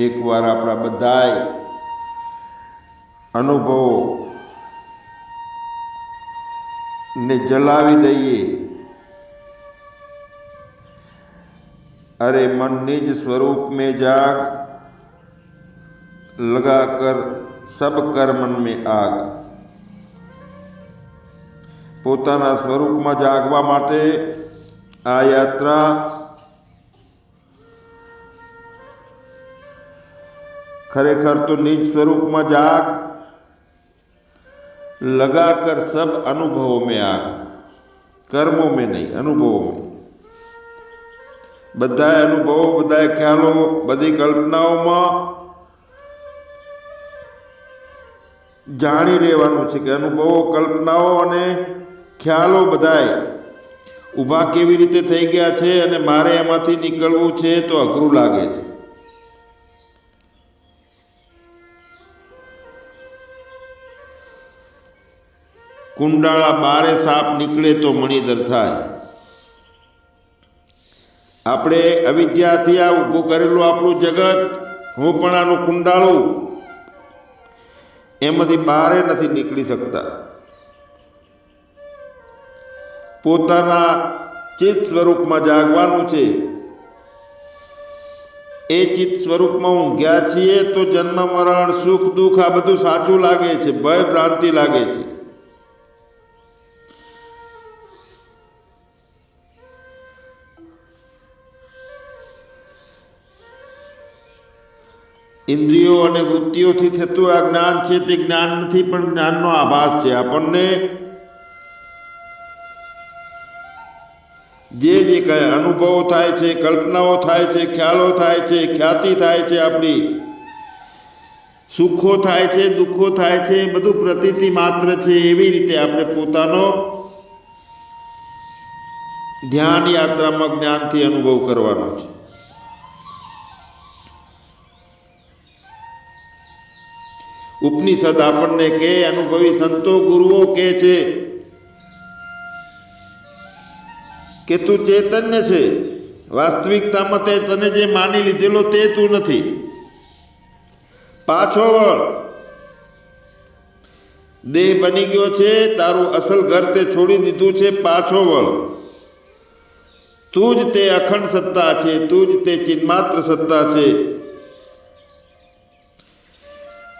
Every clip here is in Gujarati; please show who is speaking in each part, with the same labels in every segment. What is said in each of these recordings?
Speaker 1: એકવાર આપણા બધાય અનુભવો ને જલાવી દઈએ. અરે મન નિજ સ્વરૂપ મેં જાગ લગા કર સબ કર્મન મેં આગ. પોતાના સ્વરૂપમાં જાગવા માટે આ યાત્રા ખરેખર તો નિજ સ્વરૂપમાં જાગ લગા કર સબ અનુભવો મેં આગ. કર્મો મેં નહીં, અનુભવો મેં. બધા અનુભવો બધા ખ્યાલો, બધી કલ્પનાઓમાં જાણી લેવાનું છે કે અનુભવો, કલ્પનાઓ અને ખ્યાલો બધાય ઊભા કેવી રીતે થઈ ગયા છે અને મારે એમાંથી નીકળવું છે તો અઘરું લાગે છે. કુંડાળા બારે સાપ નીકળે તો મણિધર થાય. આપણે અવિદ્યાથી આ ઊભું કરેલું આપણું જગત, હું પણ આનું કુંડાળું. એમાંથી બહારે નથી નીકળી શકતા. પોતાના ચિત્ત સ્વરૂપમાં જાગવાનું છે. એ ચિત્ત સ્વરૂપમાં ઊંઘ્યા છીએ તો જન્મ, મરણ, સુખ, દુઃખ આ બધું સાચું લાગે છે, ભય, ભ્રાંતિ લાગે છે. ઇન્દ્રિયો અને વૃત્તિઓથી થતું આ જ્ઞાન છે તે જ્ઞાન નથી પણ જ્ઞાનનો આભાસ છે. આપણને જે જે કંઈ અનુભવો થાય છે, કલ્પનાઓ થાય છે, ખ્યાલો થાય છે, ખ્યાતિ થાય છે આપણી, સુખો થાય છે, દુઃખો થાય છે બધું પ્રતીતિ માત્ર છે એવી રીતે આપણે પોતાનો ધ્યાન યાત્રામાં જ્ઞાનથી અનુભવ કરવાનો છે. ઉપનિષદ આપણને કે અનુભવી સંતો ગુરુઓ કે છે કે તું ચૈતન્ય છે. વાસ્તવિકતામાં તે તને જે માની લીધેલો તે તું નથી. પાછો વળ. દેહ બની ગયો છે, તારું અસલ ઘર તે છોડી દીધું છે, પાછો વળ. તું જ તે અખંડ સત્તા છે, તું જ તે ચિન્માત્ર સત્તા છે.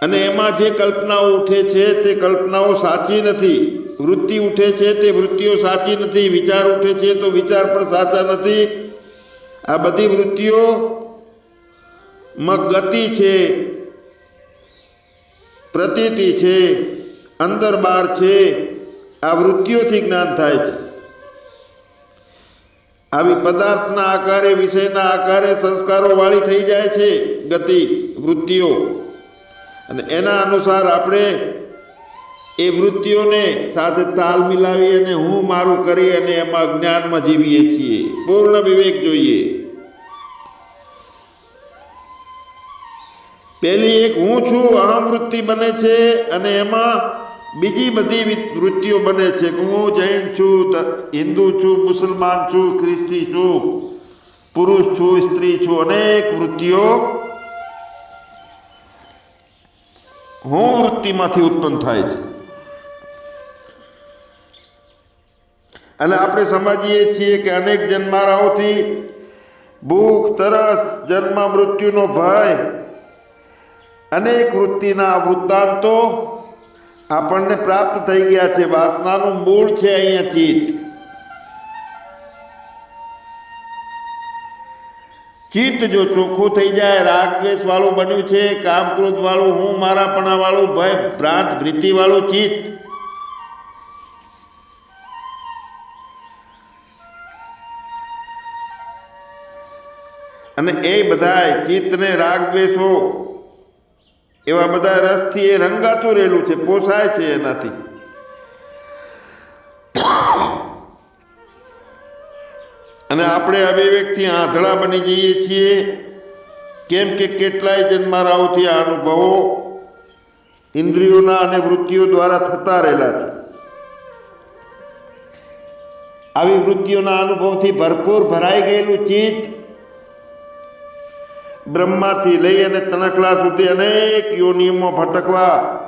Speaker 1: અને એમાં જે કલ્પનાઓ ઉઠે છે તે કલ્પનાઓ સાચી નથી. વૃત્તિ ઉઠે છે તે વૃત્તિઓ સાચી નથી. વિચાર ઉઠે છે તો વિચાર પણ સાચા નથી. આ બધી વૃત્તિઓ માં ગતિ છે, પ્રતીતિ છે, અંદર બહાર છે, આ વૃત્તિઓથી જ્ઞાન થાય છે. આવી પદાર્થના આકારે, વિષયના આકારે, સંસ્કારો વાળી થઈ જાય છે ગતિ વૃત્તિઓ. અને એના અનુસાર આપણે એ વૃત્તિઓને સાથે તાલ મિલાવી અને હું મારું કરી અને એમાં જ્ઞાનમાં જીવીએ છીએ. પૂર્ણ વિવેક જોઈએ. પહેલી એક, હું છું અહમ વૃત્તિ બને છે અને એમાં બીજી બધી વૃત્તિઓ બને છે. હું જૈન છું હિન્દુ છું, મુસલમાન છું, ખ્રિસ્તી છું, પુરુષ છું, સ્ત્રી છું, અનેક વૃત્તિઓ હું વૃત્તિમાંથી ઉત્પન્ન થાય છે. અને આપણે સમજીએ છીએ કે અનેક જન્મારાઓથી ભૂખ, તરસ, જન્મ, મૃત્યુનો ભય, અનેક વૃત્તિના વૃત્તાંતો આપણને પ્રાપ્ત થઈ ગયા છે. વાસનાનું મૂળ છે અહીંયા ચિત્ત. ચિત્ત જો ચોખ્ખું થઈ જાય રાગ દ્વેષ વાળું બન્યું છે કામ ક્રોધ વાળું હું મારાપણા વાળું ભય ભ્રાંત વૃત્તિ ચિત્ત. અને એ બધાય ચિત્તને રાગ દ્વેષો એવા બધા રસથી એ રંગાતું રહેલું છે, પોસાય છે એનાથી. અને આપણે અવિવેકથી આંધળા બની જઈએ છીએ. કેમ કે કેટલાય જન્મારાઓથી આ અનુભવો ઇન્દ્રિયોના અને વૃત્તિઓ દ્વારા થતા રહેલા છે. આવી વૃત્તિઓના અનુભવથી ભરપૂર ભરાઈ ગયેલું ચિત્ત બ્રહ્માથી લઈ અને તનકલા સુધી અનેક યોનિયમો ભટકવા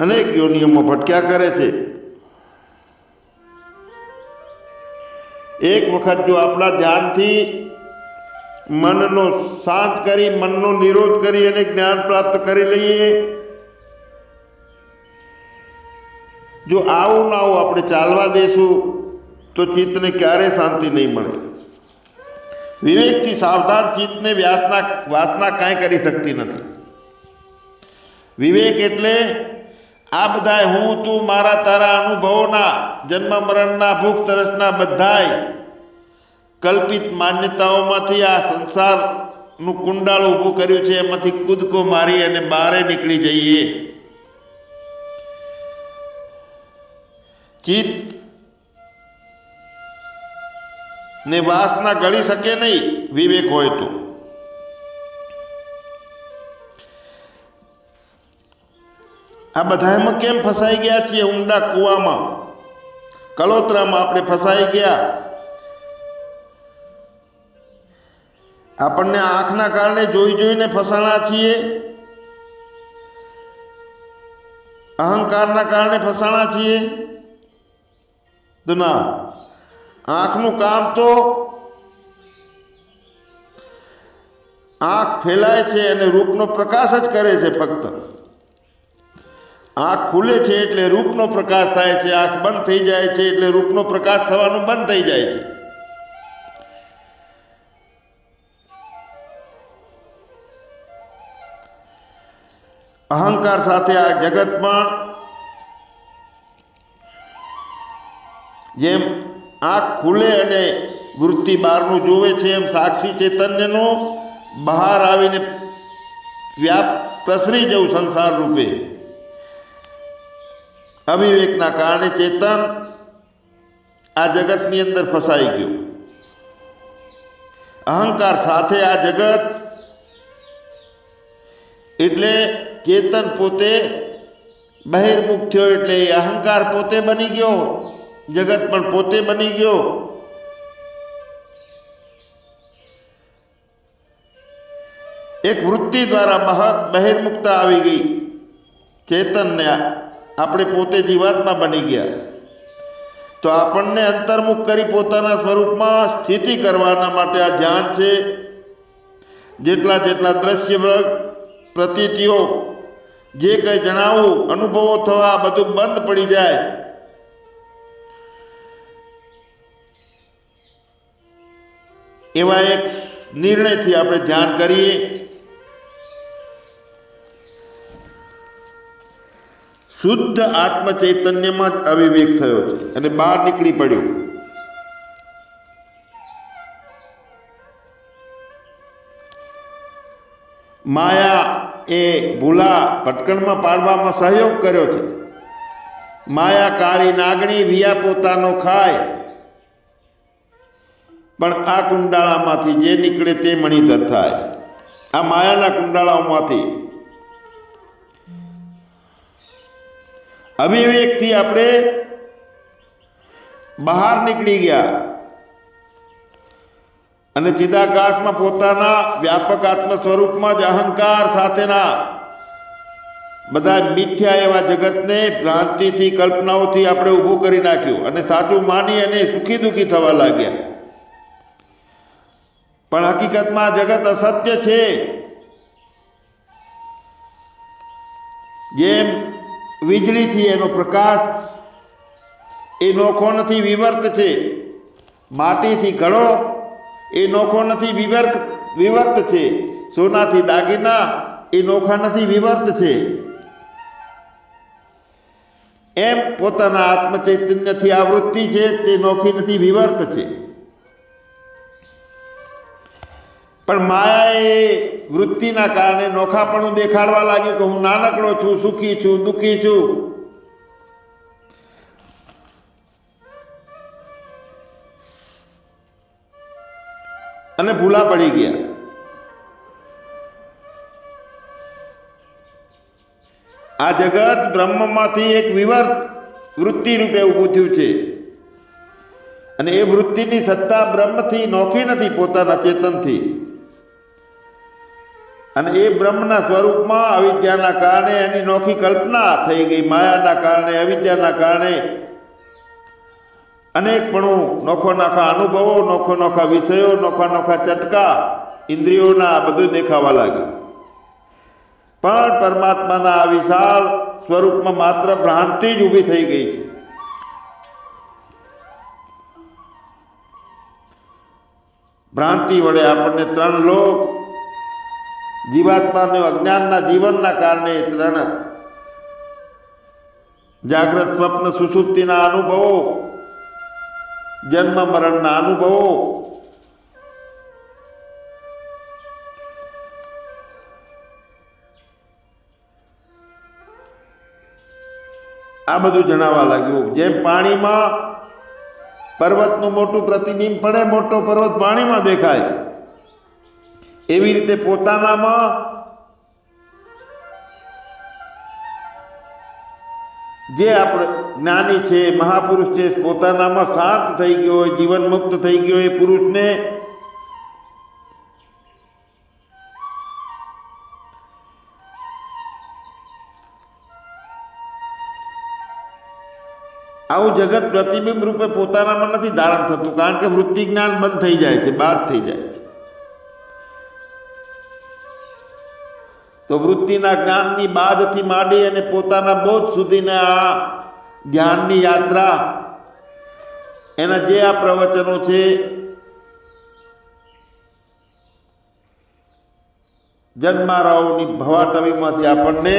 Speaker 1: અનેક યોનિયમો ભટક્યા કરે છે. એક વખત જો આપણા ધ્યાનથી મનનો શાંત કરી, મનનો નિરોધ કરી અને જ્ઞાન પ્રાપ્ત કરી લઈએ, જો આવું ના આવું આપણે ચાલવા દેશું, તો ચિત્તને ક્યારે શાંતિ નહીં મળે. વિવેકથી સાવધાન ચિત્તને વ્યાસના વાસના કાંઈ કરી શકતી નથી. વિવેક એટલે આ બધાય હું, તું, મારા, તારા અનુભવોના જન્મ મરણના ભૂખ તરસના બધાય કલ્પિત માન્યતાઓમાંથી આ સંસારનું કુંડાળ ઊભું કર્યું છે. એમાંથી કૂદકો મારી અને બહારે નીકળી જઈએ. ચિત્ત ને વાસના ગળી શકે નહીં. વિવેક હોય તો. આ બધામાં કેમ ફસાઈ ગયા છીએ ઊંડા કૂવામાં? કલોતરામાં આપણે ફસાઈ ગયા. આપણને આંખના કારણે જોઈ જોઈને ફસાણા છીએ. અહંકારના કારણે ફસાણા છીએ. તો ના આંખનું કામ તો આંખ ફેલાય છે અને રૂપનો પ્રકાશ જ કરે છે ફક્ત. આંખ ખુલે છે એટલે રૂપનો પ્રકાશ થાય છે, આંખ બંધ થઈ જાય છે એટલે રૂપનો પ્રકાશ થવાનું બંધ થઈ જાય છે. અહંકાર સાથે આ જગતમાં જેમ આંખ ખુલે અને વૃત્તિ બહારનું જોવે છે, એમ સાક્ષી ચૈતન્યનું બહાર આવીને વ્યાપ પ્રસરી જવું સંસાર રૂપે. અવિવેકના કારણે ચેતન આ જગતની અંદર ફસાઈ ગયું. અહંકાર સાથે આ જગત એટલે ચેતન પોતે બહિર્મુખ થયો એટલે એ અહંકાર પોતે બની ગયો, જગત પણ પોતે બની ગયો. એક વૃત્તિ દ્વારા બહાર બહિર્મુખતા આવી ગઈ. ચેતનને આપણે પોતે જીવાત્મા બની ગયા. તો આપણને અંતર્મુખ કરી પોતાના સ્વરૂપમાં સ્થિતિ કરવાના માટે આ ધ્યાન છે. જેટલા જેટલા દ્રશ્ય પ્રતીતિઓ, જે કંઈ જણાવવું અનુભવો થવા બધું બંધ પડી જાય. એવા એક નિર્ણયથી આપણે ધ્યાન કરીએ. શુદ્ધ આત્મ ચૈતન્યમાં જ અવિવેક થયો છે અને બહાર નીકળી પડ્યો. માયા એ ભૂલા ભટકણમાં પાડવામાં સહયોગ કર્યો છે. માયા કાળી નાગણી વિયા પોતાનો ખાય. પણ આ કુંડાળામાંથી જે નીકળે તે મણીધર થાય. આ માયાના કુંડાળાઓમાંથી અવિવેકથી આપણે બહાર નીકળી ગયા. અને ચિદાકાશમાં પોતાના વ્યાપક આત્મ સ્વરૂપમાં જ અહંકાર સાથેના બધા મિથ્યા એવા જગતને ભ્રાંતિથી, કલ્પનાઓથી આપણે ઊભું કરી નાખ્યું અને સાચું માની અને સુખી દુઃખી થવા લાગ્યા. પણ હકીકતમાં જગત અસત્ય છે. જેમ વીજળીથી એનો પ્રકાશ એ નોખો નથી વિવર્ત છે. માટીથી ઘડો એ નોખો નથી વિવર્ત વિવર્ત છે. સોનાથી દાગીના એ નોખા નથી વિવર્ત છે. એમ પોતાના આત્મચૈતન્યથી આવૃત્તિ છે, તે નોખી નથી વિવર્ત છે. પણ માયાએ વૃત્તિના કારણે નોખાપણું દેખાડવા લાગ્યું કે હું નાનકડો છું, સુખી છું, દુઃખી છું. અને ભૂલા પડી ગયા. આ જગત બ્રહ્મમાંથી એક વિવર્ત વૃત્તિ રૂપે ઊભું થયું છે. અને એ વૃત્તિની સત્તા બ્રહ્મથી નોખી નથી, પોતાના ચેતનથી. અને એ બ્રહ્મના સ્વરૂપમાં અવિદ્યાના કારણે એની નોખી કલ્પના થઈ ગઈ, માયાના કારણે, અવિદ્યાના કારણે. અનેકપણું નોખો નોખા અનુભવો, નોખો નોખા વિષયો, નોખા નોખા ચટકા ઇન્દ્રિયોના બધું દેખાવા લાગ્યું. પણ પરમાત્માના આ વિશાળ સ્વરૂપમાં માત્ર ભ્રાંતિ જ ઊભી થઈ ગઈ છે. ભ્રાંતિ વડે આપણને ત્રણ લોક જીવાત્માને અજ્ઞાનના જીવનના કારણે ત્રણ જાગ્રત સ્વપ્ન સુષુપ્તિના અનુભવો, જન્મ મરણના અનુભવો. આ બધું જણાવવા લાગ્યું. જેમ પાણીમાં પર્વતનું મોટું પ્રતિબિંબ પડે, મોટો પર્વત પાણીમાં દેખાય. એવી રીતે પોતાનામાં જે આપણે જ્ઞાની છે, મહાપુરુષ છે, પોતાનામાં શાંત થઈ ગયો હોય, જીવન મુક્ત થઈ ગયો એ પુરુષને આવું જગત પ્રતિબિંબ રૂપે પોતાનામાં નથી ધારણ થતું, કારણ કે વૃત્તિ જ્ઞાન બંધ થઈ જાય છે, બાદ થઈ જાય છે. તો વૃત્તિના જ્ઞાનની બાદથી માંડી અને પોતાના બોધ સુધીના આ ધ્યાનની યાત્રા, એના જે આ પ્રવચનો છે, જન્મારાઓની ભવાટવીમાંથી આપણને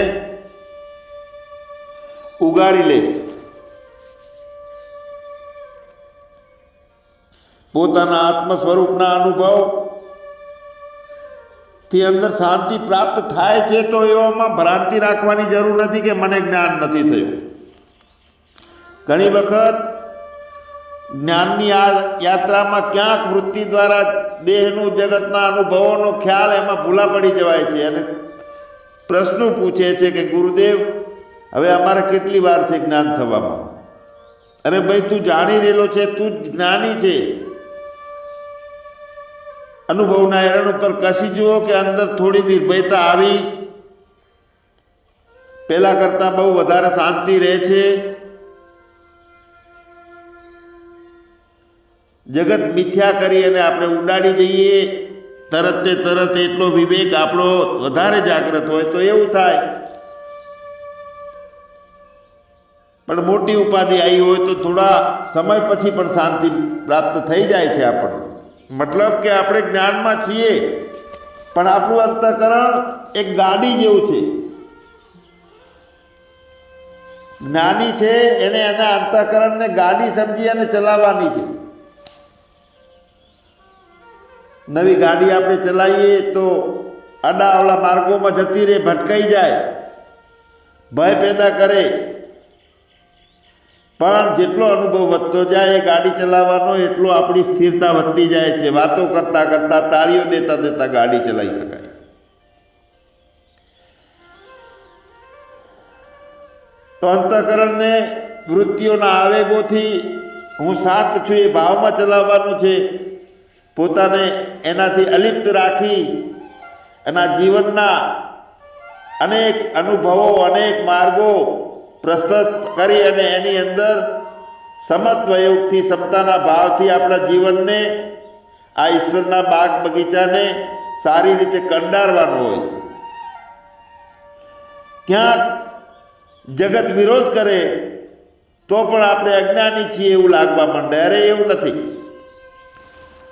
Speaker 1: ઉગારી લે પોતાના આત્મ સ્વરૂપના અનુભવ થી અંદર શાંતિ પ્રાપ્ત થાય છે તો એવામાં ભ્રાંતિ રાખવાની જરૂર નથી કે મને જ્ઞાન નથી થયું. ઘણી વખત જ્ઞાનની આ યાત્રામાં ક્યાંક વૃત્તિ દ્વારા દેહનું, જગતના અનુભવોનો ખ્યાલ એમાં ભૂલા પડી જવાય છે અને પ્રશ્નો પૂછે છે કે ગુરુદેવ, હવે અમારે કેટલી વાર છે જ્ઞાન થવામાં? અરે ભાઈ, તું જાણી રહેલો છે, તું જ જ્ઞાની છે. અનુભવના હેરણ ઉપર કસી જુઓ કે અંદર થોડી નિર્ભયતા આવી. પહેલા કરતાં બહુ વધારે શાંતિ રહે છે. જગત મિથ્યા કરી અને આપણે ઉડાડી જઈએ. તરત તે તરત એટલો વિવેક આપણો વધારે જાગ્રત હોય તો એવું થાય. પણ મોટી ઉપાધિ આવી હોય તો થોડા સમય પછી પણ શાંતિ પ્રાપ્ત થઈ જાય છે આપણને. મતલબ કે આપણે જ્ઞાનમાં છીએ, પણ આપણું અંતઃકરણ એક ગાડી જેવું છે. જ્ઞાની છે, એને એના અંતઃકરણને ગાડી સમજી અને ચલાવવાની છે. નવી ગાડી આપણે ચલાવીએ તો આડાઅવળા માર્ગોમાં જતી રહે, ભટકાઈ જાય, ભય પેદા કરે. પણ જેટલો અનુભવ વધતો જાય એ ગાડી ચલાવવાનો, એટલો આપણી સ્થિરતા વધતી જાય છે. વાતો કરતા કરતા તાળીઓ દેતા દેતા ગાડી ચલાવી શકાય. તો અંતઃકરણને વૃત્તિઓના આવેગોથી હું શાંત છું, એ ભાવમાં ચલાવવાનું છે. પોતાને એનાથી અલિપ્ત રાખી, એના જીવનના અનેક અનુભવો, અનેક માર્ગો પ્રશસ્ત કરી અને એની અંદર સમત્વયોગથી સમતાના ભાવથી આપણા જીવનને, આ ઈશ્વરના બાગ બગીચાને સારી રીતે કંડારવાનું હોય છે. ક્યાંક જગત વિરોધ કરે તો પણ આપણે અજ્ઞાની છીએ એવું લાગવા માંડે. અરે, એવું નથી.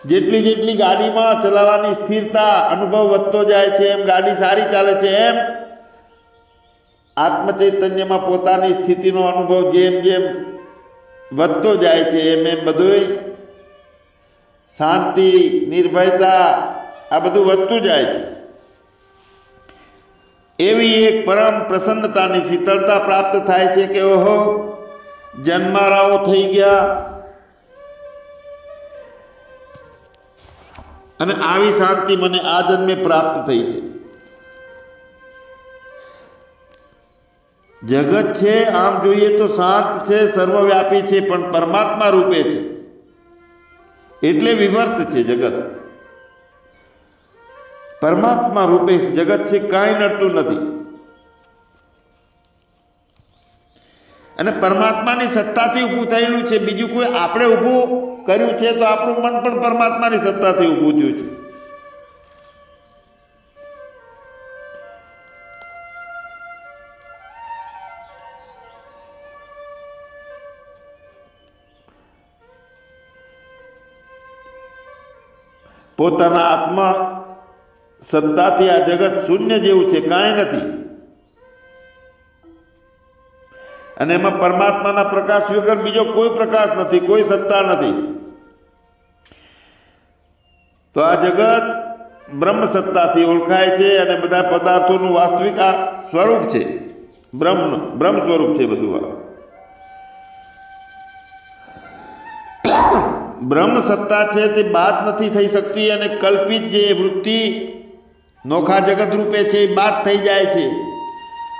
Speaker 1: જેટલી જેટલી ગાડીમાં ચલાવવાની સ્થિરતા અનુભવ વધતો જાય છે, એમ ગાડી સારી ચાલે છે, એમ આત્મચૈતન્યમાં પોતાની સ્થિતિનો અનુભવ જેમ જેમ વધતો જાય છે, એમ એમ બધું શાંતિ, નિર્ભયતા, આ બધું વધતું જાય છે. એવી એક પરમ પ્રસન્નતાની શીતળતા પ્રાપ્ત થાય છે કે ઓહો, જન્મારાઓ થઈ ગયા. અને આવી શાંતિ મને આ જન્મે પ્રાપ્ત થઈ છે. જગત છે, આમ જોઈએ તો શાંત છે, સર્વવ્યાપી છે, પણ પરમાત્મા રૂપે છે. એટલે વિવર્ત છે જગત. પરમાત્મા રૂપે જગત છે, કાંઈ નડતું નથી. અને પરમાત્માની સત્તાથી ઊભું થયેલું છે, બીજું કોઈ આપણે ઊભું કર્યું છે, તો આપણું મન પણ પરમાત્માની સત્તાથી ઊભું થયું છે. પોતાના આત્મા સત્તાથી આ જગત શૂન્ય જેવું છે, કાંઈ નથી. અને એમાં પરમાત્માના પ્રકાશ વગર બીજો કોઈ પ્રકાશ નથી, કોઈ સત્તા નથી. તો આ જગત બ્રહ્મ સત્તાથી ઓળખાય છે અને બધા પદાર્થોનું વાસ્તવિક આ સ્વરૂપ છે. બ્રહ્મ બ્રહ્મ સ્વરૂપ છે બધું આ. બ્રહ્મ સત્તા છે તે બાદ નથી થઈ શકતી અને કલ્પિત જે વૃત્તિ નોખા જગત રૂપે છે એ બાદ થઈ જાય છે.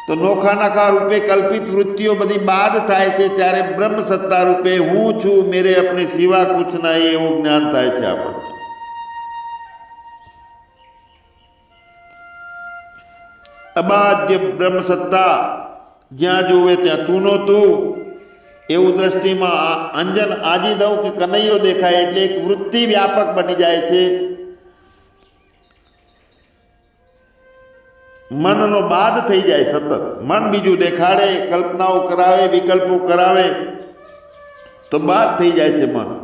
Speaker 1: તો નોખા નાખા રૂપે કલ્પિત વૃત્તિઓ બધી બાદ થાય છે ત્યારે બ્રહ્મ સત્તા રૂપે હું છું, મેરે અપને સિવા કુછ નહીં એવું જ્ઞાન થાય છે આપણને. અબાધ્ય બ્રહ્મ સત્તા જ્યાં જોવે ત્યાં તું નો તું એવું દ્રષ્ટિમાં આ અંજન આજી દઉં કે કનૈયો દેખાય એટલે એક વૃત્તિ વ્યાપક બની જાય છે. મનનો બાદ થઈ જાય સતત. મન બીજું દેખાડે, કલ્પનાઓ કરાવે, વિકલ્પો કરાવે, તો બાદ થઈ જાય છે મન.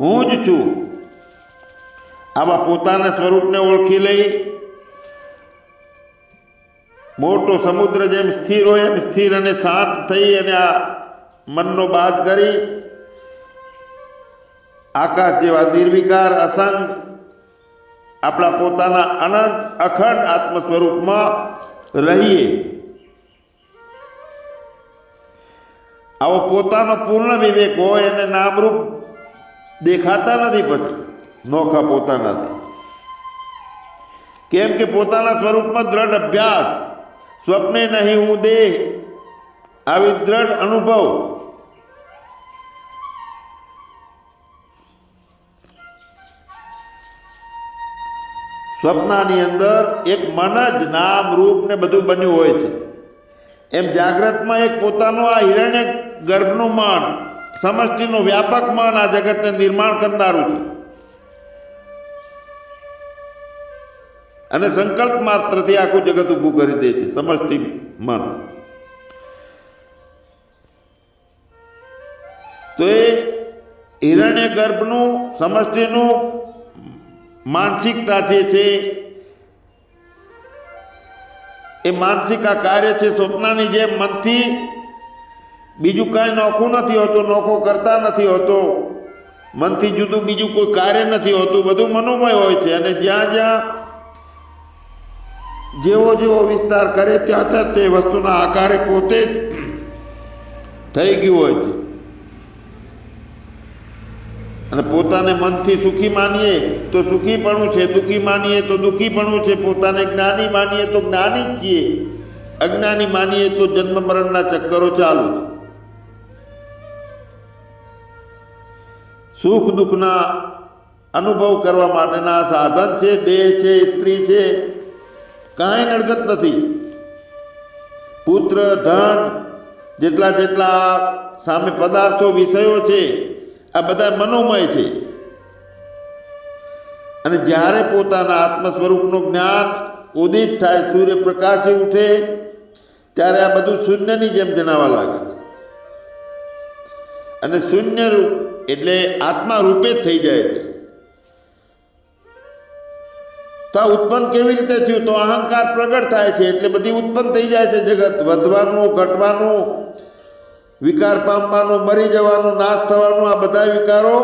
Speaker 1: હું જ છું. આવા પોતાના સ્વરૂપને ઓળખી લઈ, મોટો સમુદ્ર જેમ સ્થિર હોય એમ સ્થિર અને શાંત થઈ અને આ મનનો બાદ કરી આકાશ જેવા નિર્વિકાર, અસંગ, આપણા પોતાના અનંત, અખંડ આત્મ સ્વરૂપમાં રહીએ. આવો પોતાનો પૂર્ણ વિવેક હોય અને નામરૂપ દેખાતા નથી પછી. નોખા પોતાનાથી કેમ કે પોતાના સ્વરૂપમાં દ્રઢ અભ્યાસ, સ્વપ્ને નહીં, હું દેહ, આવી દ્રઢ અનુભવ સ્વપ્નાની અંદર એક મન જ નામ, રૂપ ને બધું બન્યું હોય છે. એમ જાગ્રતમાં એક પોતાનું આ હિરણ્ય ગર્ભનું મન, સમષ્ટિનું વ્યાપક મન આ જગતને નિર્માણ કરનારું છે. અને સંકલ્પ માત્રથી આખું જગત ઊભું કરી દે છે, સમષ્ટિ મન. તો એ હિરણ્ય ગર્ભનું, સમષ્ટિનું માનસિકતા જે છે, એ માનસિક આ કાર્ય છે સ્વપ્નની જેમ મનથી બીજું કાંઈ નોખું નથી હોતું, નોખો કરતા નથી હોતો, મનથી જુદું બીજું કોઈ કાર્ય નથી હોતું, બધું મનોમય હોય છે અને જ્યાં જ્યાં જેવો જેવો વિસ્તાર કરે ત્યાં ત્યાં તે વસ્તુના આકારે પોતે જ થઈ ગયું હોય છે. અને પોતાને મનથી સુખી માનીએ તો સુખીપણું છે, દુઃખી માનીએ તો દુઃખીપણું છે, પોતાને જ્ઞાની માનીએ તો જ્ઞાની જ છીએ. અજ્ઞાની માનીએ તો જન્મ મરણના ચક્કરો ચાલુ છે. સુખ દુઃખના અનુભવ કરવા માટેના સાધન છે, દેહ છે, સ્ત્રી છે, કાંઈ નડગત નથી. પુત્ર, ધન, જેટલા જેટલા સામે પદાર્થો, વિષયો છે આ બધા મનોમય છે. અને જ્યારે પોતાના આત્મ સ્વરૂપનું જ્ઞાન ઉદિત થાય સૂર્ય પ્રકાશી ઉઠે, ત્યારે આ બધું શૂન્યની જેમ જણાવવા લાગે છે. અને શૂન્ય રૂપ એટલે આત્મા રૂપે જ થઈ જાય છે. તો ઉત્પન્ન કેવી રીતે થયું? તો અહંકાર પ્રગટ થાય છે, એટલે બધી ઉત્પન્ન થઈ જાય છે જગત. વધવાનું, ઘટવાનું વિકાર પામવાનું, મરી જવાનું, નાશ થવાનું, આ બધા વિકારો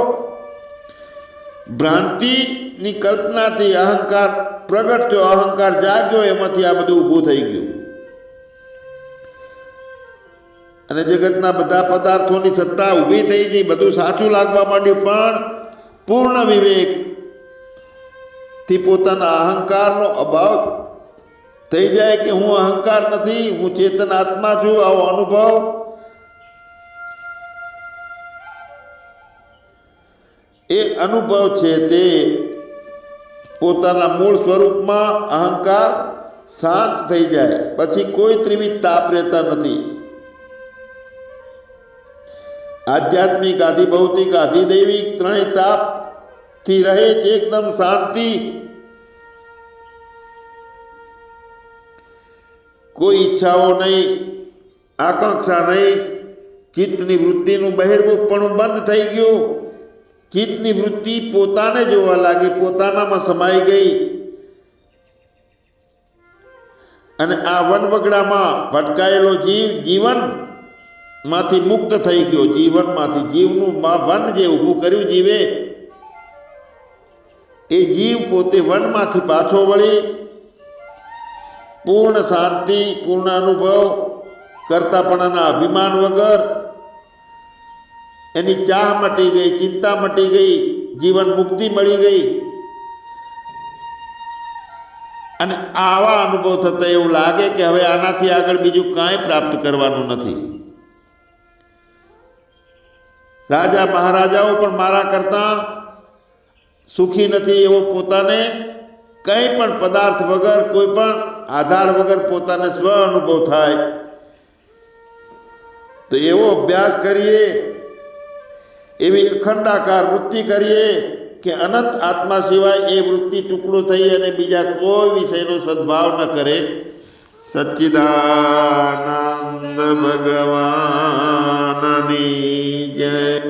Speaker 1: ભ્રાંતિની કલ્પનાથી અહંકાર પ્રગટ થયો, અહંકાર જાગ્યો, એમાંથી આ બધું ઊભું થઈ ગયું. અને જગતના બધા પદાર્થોની સત્તા ઊભી થઈ ગઈ, બધું સાચું લાગવા માંડ્યું, પણ પૂર્ણ વિવેકથી પોતાના અહંકારનો અભાવ થઈ જાય કે હું અહંકાર નથી, હું ચેતન આત્મા છું, આવો અનુભવ એ અનુભવ છે તે પોતાના મૂળ સ્વરૂપમાં અહંકાર શાંત થઈ જાય. પછી કોઈ ત્રિવિધ તાપ રહેતા નથી. આધ્યાત્મિક આધિ ભૌતિક આધિ દૈવિક ત્રણેય તાપથી રહે તે એકદમ શાંતિ. કોઈ ઈચ્છાઓ નહીં, આકાંક્ષા નહીં, ચિત્તની વૃત્તિનું બહિર્મુખપણું બંધ થઈ ગયું. ચિત્તની વૃત્તિ પોતાને જોવા લાગી, પોતાનામાં સમાઈ ગઈ. અને આ વનવગડામાં ભટકાયેલો જીવ જીવનમાંથી મુક્ત થઈ ગયો. જીવનમાંથી જીવનું વન જે ઊભું કર્યું જીવે, એ જીવ પોતે વનમાંથી પાછો વળી. પૂર્ણ શાંતિ, પૂર્ણ અનુભવ, કરતાપણાના અભિમાન વગર એની ચાહ મટી ગઈ, ચિંતા મટી ગઈ, જીવન મુક્તિ મળી ગઈ. અને આવા અનુભવ થતા એવું લાગે કે હવે આનાથી આગળ બીજું કાંઈ પ્રાપ્ત કરવાનું નથી. રાજા મહારાજાઓ પણ મારા કરતા સુખી નથી એવો પોતાને કંઈ પણ પદાર્થ વગર, કોઈ પણ આધાર વગર પોતાને સ્વ અનુભવ થાય. તો એવો અભ્યાસ કરીએ એવી અખંડાકાર વૃત્તિ કરીએ કે અનંત આત્મા સિવાય એ વૃત્તિ ટુકડો થઈ અને બીજા કોઈ વિષયનો સદભાવ ન કરે. સચ્ચિદાનંદ ભગવાનની જય.